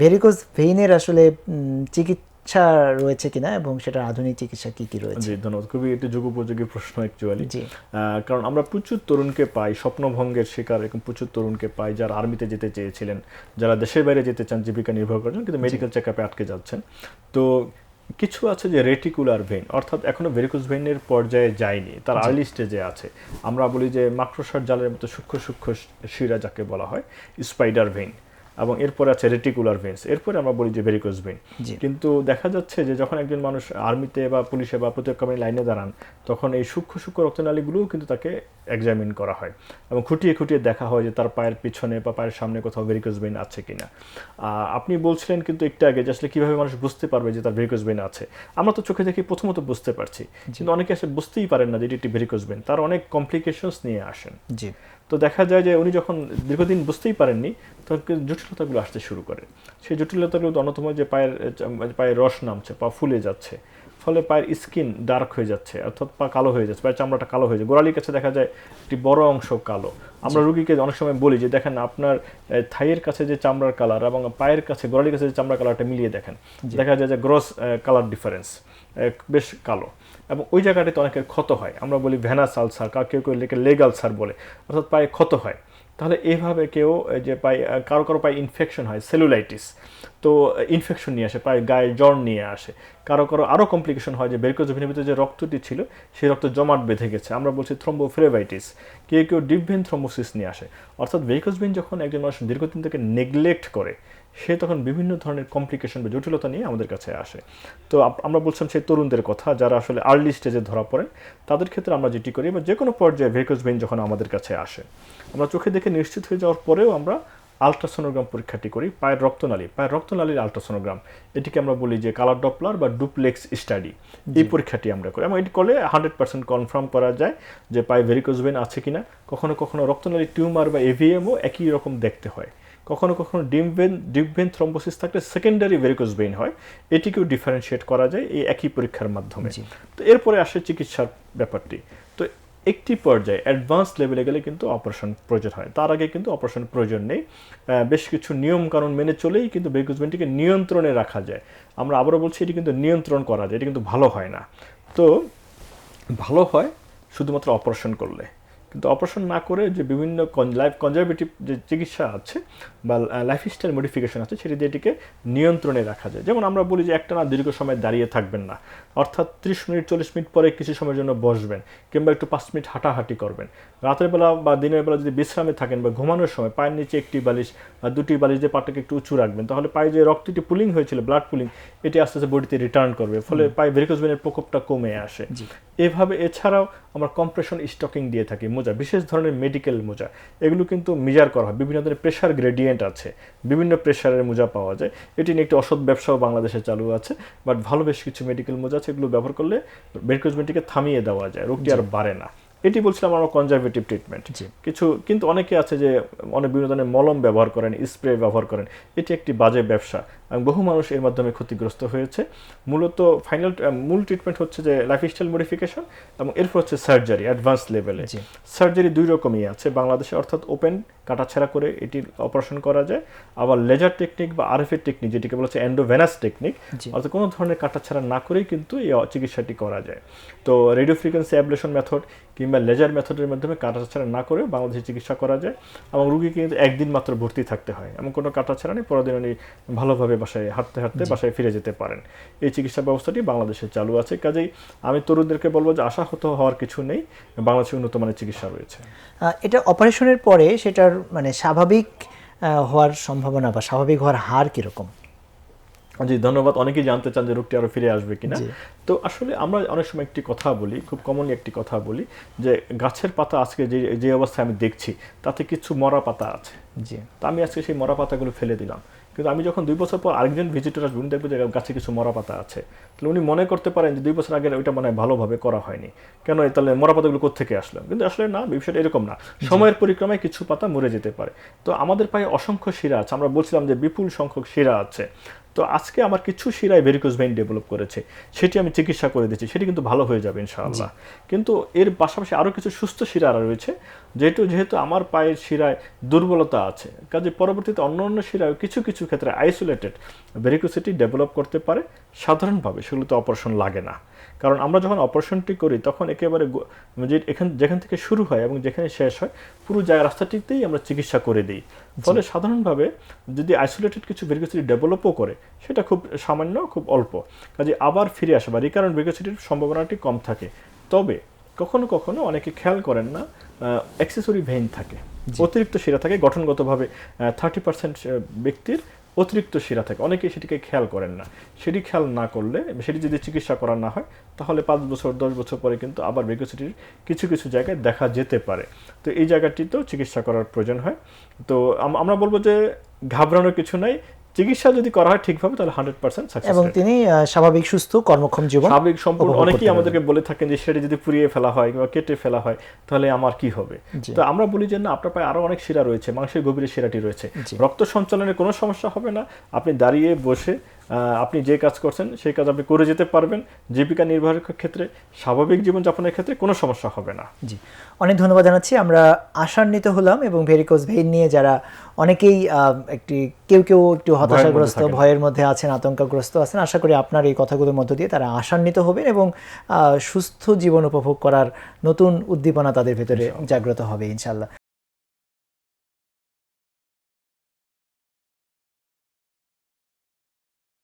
Varicose ভেইনের আসলে চিকিৎসা রয়েছে কিনা এবং সেটার আধুনিক চিকিৎসা কি কি রয়েছে? জি ধন্যবাদ। খুবই একটি যুগোপযোগী প্রশ্ন অ্যাকচুয়ালি জি। কারণ আমরা প্রচুর তরুণকে পাই স্বপ্নভঙ্গের শিকার এরকম প্রচুর তরুণকে পাই যারা আর্মিতে যেতে চেয়েছিলেন যারা দেশের বাইরে যেতে চান জীবিকা নির্ভর করার জন্য কিন্তু মেডিকেল চেক আপে আটকে যাচ্ছেন। তো কিছু আছে যে রেটিকুলার ভেইন অর্থাৎ এখনও ভেরিকোজ ভেইনের পর্যায়ে যায়নি তার আর্লি স্টেজে আছে। আমরা বলি যে মাকড়সার জালের মতো সূক্ষ্ম সূক্ষ্ম শিরা যাকে বলা হয় স্পাইডার ভেইন এবং এরপরে আছে রেটিকুলার ভেইনস এরপরে আমরা বলি যে ভেরিকোজ ভেইন জি। কিন্তু দেখা যাচ্ছে যে যখন একজন মানুষ আর্মিতে বা পুলিশে বা প্রতিরক্ষা বাহিনীর লাইনে দাঁড়ান তখন এই সূক্ষ্ম সূক্ষ্ম রক্তনালীগুলোও কিন্তু তাকে এক্সামিন করা হয় এবং খুঁটিয়ে খুঁটিয়ে দেখা হয় যে তার পায়ের পিছনে বা পায়ের সামনে কোথাও ভেরিকোজ ভেন আছে কিনা। আহ, আপনি বলছিলেন কিন্তু একটু আগে যে আসলে কীভাবে মানুষ বুঝতে পারবে যে তার ভেরিকোজ ভেন আছে। আমরা তো চোখে দেখে প্রথমত বুঝতে পারছি। কিন্তু অনেকে আসলে বুঝতেই পারেন না যে এটি একটি ভেরিকোজ ভেন তার অনেক কমপ্লিকেশনস নিয়ে আসেন। জি। তো দেখা যায় যে উনি যখন দীর্ঘদিন বুঝতেই পারেননি তখন জটিলতাগুলো আসতে শুরু করে। সেই জটিলতাগুলো অন্যতম যে পায়ের পায়ের রস নামছে পা ফুলে যাচ্ছে ফলে পায়ের স্কিন ডার্ক হয়ে যাচ্ছে অর্থাৎ পা কালো হয়ে যাচ্ছে পায়ের চামড়াটা কালো হয়ে যায়। গোড়ালির কাছে দেখা যায় একটি বড় অংশ কালো। আমরা রুগীকে অনেক সময় বলি যে দেখেন আপনার থাইয়ের কাছে যে চামড়ার কালার এবং পায়ের কাছে গোড়ালির কাছে যে চামড়ার কালারটা মিলিয়ে দেখেন। দেখা যায় যে গ্রস কালার ডিফারেন্স বেশ কালো। এবং ওই জায়গাটাতে অনেকের ক্ষত হয়। আমরা বলি ভ্যানাস আলসার কাউ কেউ লেগে আলসার বলে, অর্থাৎ পায়ে ক্ষত হয়। তাহলে এইভাবে কেউ যে পায়ে কারও কারও পায়ে ইনফেকশন হয় সেলুলাইটিস তো ইনফেকশন নিয়ে আসে, পায়ে গায়ে জ্বর নিয়ে আসে। কারও কারও আরও কমপ্লিকেশন হয় যে বেরকোজোভিনের ভিতরে যে রক্তটি ছিল, সেই রক্ত জমাট বেঁধে গেছে। আমরা বলছি থ্রম্বোফ্লেভাইটিস কেউ কেউ ডিপভেন থ্রম্বোসিস নিয়ে আসে। অর্থাৎ ভেরিকোজভিন যখন একজন মানুষ দীর্ঘদিন থেকে নেগলেক্ট করে সে তখন বিভিন্ন ধরনের কমপ্লিকেশন বা জটিলতা নিয়ে আমাদের কাছে আসে। তো আমরা বলছিলাম সেই তরুণদের কথা যারা আসলে আর্লি স্টেজে ধরা পড়েন তাদের ক্ষেত্রে আমরা যেটি করি বা যে কোনো পর্যায়ে ভেরিকোজ ভেইন যখন আমাদের কাছে আসে আমরা চোখে দেখে নিশ্চিত হয়ে যাওয়ার পরেও আমরা আলট্রাসোনোগ্রাম পরীক্ষাটি করি পায়ের রক্তনালী। পায়ের রক্তনালীর আলট্রাসোনোগ্রাম এটিকে আমরা বলি যে কালার ডপলার বা ডুপ্লেক্স স্টাডি এই পরীক্ষাটি আমরা করি। এবং এটি করলে হান্ড্রেড পার্সেন্ট কনফার্ম করা যায় যে পায়ে ভেরিকোজ ভেইন আছে কিনা। কখনো কখনো রক্তনালী টিউমার বা এভিএমও একই রকম দেখতে হয়। কখনো কখনো deep vein deep vein thrombosis থাকলে সেকেন্ডারি ভেরিকোজ ভেইন হয়। এটিকেও ডিফারেন্সিয়েট করা যায় এই একই পরীক্ষার মাধ্যমে। তো এরপরে আসে চিকিৎসার ব্যাপারটি। তো একটি পর্যায়ে অ্যাডভান্স লেভেলে গেলে কিন্তু অপারেশন প্রয়োজন হয়। তার আগে কিন্তু অপারেশন প্রয়োজন নেই। বেশ কিছু নিয়ম কানুন মেনে চলেই কিন্তু ভেরিকোজমেন্টটিকে নিয়ন্ত্রণে রাখা যায়। আমরা আবারও বলছি এটি কিন্তু নিয়ন্ত্রণ করা যায় এটি কিন্তু ভালো হয় না। তো ভালো হয় শুধুমাত্র অপারেশন করলে। কিন্তু অপারেশন না করে যে বিভিন্ন লাইফ কনজারভেটিভ যে চিকিৎসা আছে বা লাইফস্টাইল মডিফিকেশন আছে সেটি দিয়ে এটিকে নিয়ন্ত্রণে রাখা যায়। যেমন আমরা বলি যে একটা না দীর্ঘ সময় দাঁড়িয়ে থাকবেন না। অর্থাৎ ত্রিশ মিনিট চল্লিশ মিনিট পরে কিছু সময়ের জন্য বসবেন কিংবা একটু পাঁচ মিনিট হাঁটাহাঁটি করবেন। রাতের বেলা বা দিনের বেলা যদি বিশ্রামে থাকেন বা ঘুমানোর সময় পায়ের নিচে একটি বালিশ বা দুটি বালিশ দিয়ে পাটাকে একটু উঁচু রাখবেন তাহলে পায়ে যে রক্তটি পুলিং হয়েছিল ব্লাড পুলিং এটি আস্তে আস্তে বডিতে রিটার্ন করবে। ফলে পায়ে ভেরিকোজ ভেনের প্রকোপটা কমে আসে। এভাবে এছাড়াও আমরা কম্প্রেশন স্টকিং দিয়ে থাকি মোজা বিশেষ ধরনের মেডিকেল মোজা এগুলো কিন্তু মেজার করা হয় বিভিন্ন ধরনের প্রেশার গ্রেডিয়েন্ট আছে বিভিন্ন প্রেশারের মোজা পাওয়া যায় এটি নিয়ে একটি অসৎ ব্যবসাও বাংলাদেশে চালু আছে বাট ভালো বেশ কিছু মেডিকেল মোজা আছে, এগুলো ব্যবহার করলে বেরকোজমেন্টটিকে থামিয়ে দেওয়া যায় রোগটি আর বাড়ে না এটি বলছিলাম আমরা কনজারভেটিভ ট্রিটমেন্ট। কিছু কিন্তু অনেকে আছে যে অনেক বিভিন্ন ধরনের মলম ব্যবহার করেন স্প্রে ব্যবহার করেন এটি একটি বাজে ব্যবসা বহু মানুষ এর মাধ্যমে ক্ষতিগ্রস্ত হয়েছে মূলত ফাইনাল মূল ট্রিটমেন্ট হচ্ছে যে লাইফস্টাইল মডিফিকেশন এবং এরপর হচ্ছে সার্জারি অ্যাডভান্স লেভেলে। সার্জারি দুই রকমই আছে বাংলাদেশে অর্থাৎ ওপেন কাটাছেড়া করে এটির অপারেশন করা যায় আবার লেজার টেকনিক বা আরএফএ টেকনিক যেটিকে বলা হচ্ছে এন্ডোভেনাস টেকনিক। অর্থাৎ কোনো ধরনের কাটাছেড়া না করেই কিন্তু এই চিকিৎসাটি করা যায় তো রেডিও ফ্রিকোয়েন্সি অ্যাবলেশন মেথড কিংবা লেজার মেথডের মাধ্যমে কাটাছেড়া না করে বাংলাদেশে চিকিৎসা করা যায় এবং রুগীকে কিন্তু একদিন মাত্র ভর্তি থাকতে হয় এমন কোনো কাটাছেড়া নেই পরের দিন উনি ভালোভাবে বাসায় হাঁটতে হাঁটতে বাসায় ফিরে যেতে পারেন। এই চিকিৎসা ব্যবস্থাটি বাংলাদেশে চালু আছে। কাজেই আমি তরুণদেরকে বলব যে আশাহত হওয়ার কিছু নেই। বাংলাদেশে উন্নত মানের চিকিৎসা রয়েছে। এটা অপারেশনের পরে সেটার মানে স্বাভাবিক হওয়ার সম্ভাবনা বা স্বাভাবিক হওয়ার হার কীরকম? জি ধন্যবাদ। অনেকেই জানতে চান যে রোগটি আরও ফিরে আসবে কিনা। তো আসলে আমরা অনেক সময় একটি কথা বলি খুব কমনলি একটি কথা বলি যে গাছের পাতা আজকে যে যে অবস্থায় আমি দেখছি তাতে কিছু মরা পাতা আছে। জি। তা আমি আজকে সেই মরা পাতাগুলো ফেলে দিলাম। কিন্তু আমি যখন দুই বছর পর আরেকজন ভিজিটর আসবে উনি দেখব যে গাছে কিছু মরা পাতা আছে। তাহলে উনি মনে করতে পারেন যে দুই বছর আগে ওইটা মনে হয় ভালোভাবে করা হয়নি। কেন তাহলে মরা পাতাগুলো কোথেকে আসলো? কিন্তু আসলে না বিষয়টা এরকম না। সময়ের পরিক্রমায় কিছু পাতা মরে যেতে পারে। তো আমাদের পায়ে অসংখ্য শিরা আছে। আমরা বলছিলাম যে বিপুল সংখ্যক শিরা আছে। তো আজকে আমার কিছু শিরায় ভেরিকোজ ভেইন ডেভেলপ করেছে। সেটি আমি চিকিৎসা করে দিচ্ছি। সেটি কিন্তু ভালো হয়ে যাবে ইনশাআল্লাহ। কিন্তু এর পাশাপাশি আরও কিছু সুস্থ শিরা রয়েছে। যেহেতু যেহেতু আমার পায়ের শিরায় দুর্বলতা আছে কাজে পরবর্তীতে অন্য অন্য শিরায় কিছু কিছু ক্ষেত্রে আইসোলেটেড ভেরিকোসিটি ডেভেলপ করতে পারে সাধারণভাবে সেগুলোতে অপারেশন লাগে না। কারণ আমরা যখন অপারেশনটি করি তখন একেবারে যে এখান যেখান থেকে শুরু হয় এবং যেখানে শেষ হয় পুরো জায়গা রাস্তাটিতেই আমরা চিকিৎসা করে দিই। ফলে সাধারণভাবে যদি আইসোলেটেড কিছু ভেরিকোসিটি ডেভেলপও করে সেটা খুব সামান্য খুব অল্প। কাজে আবার ফিরে আসে বা রিকারেন্ট ভেরিকোসিটির সম্ভাবনাটি কম থাকে। তবে কখনো কখনো অনেকে খেয়াল করেন না অ্যাক্সেসরি ভেইন থাকে অতিরিক্ত শিরা থাকে গঠনগতভাবে থার্টি পার্সেন্ট ব্যক্তির অতিরিক্ত শিরা থাকে। অনেকেই সেটিকে খেয়াল করেন না। সেটি খেয়াল না করলে সেটি যদি চিকিৎসা করা না হয় তাহলে পাঁচ বছর দশ বছর পরে কিন্তু আবার ভেগোসিটির কিছু কিছু জায়গায় দেখা যেতে পারে। তো এই জায়গাটিতেও চিকিৎসা করার প্রয়োজন হয়। তো আমরা বলব যে ঘাবড়ানোর কিছু নাই চিকিৎসা যদি করা হয় ঠিকভাবে তাহলে হান্ড্রেড পার্সেন্ট এবং তিনি স্বাভাবিক সুস্থ কর্মক্ষম জীবন স্বাভাবিক সম্পূর্ণ অনেকেই আমাদেরকে বলে থাকেন যে সেটা যদি পুড়িয়ে ফেলা হয় কিংবা কেটে ফেলা হয় তাহলে আমার কি হবে? তো আমরা বলি যে না আপনার পায়ে আরও অনেক শিরা রয়েছে মাংসের গভীরে শিরাটি রয়েছে। রক্ত সঞ্চালনের কোনো সমস্যা হবে না। আপনি দাঁড়িয়ে বসে আপনি যে কাজ করছেন সেই কাজ আপনি করে যেতে পারবেন। জীবিকা নির্বাহের ক্ষেত্রে স্বাভাবিক জীবনযাপনের ক্ষেত্রে কোনো সমস্যা হবে না। জি। অনেক ধন্যবাদ জানাচ্ছি। আমরা আশান্বিত হলাম এবং ভেরিকোজ ভেইন নিয়ে যারা অনেকেই একটি কেউ কেউ একটু হতাশাগ্রস্ত ভয়ের মধ্যে আছেন আতঙ্কগ্রস্ত আছেন আশা করি আপনার এই কথাগুলোর মধ্য দিয়ে তারা আশান্বিত হবেন এবং আহ, সুস্থ জীবন উপভোগ করার নতুন উদ্দীপনা তাদের ভেতরে জাগ্রত হবে ইনশাল্লাহ।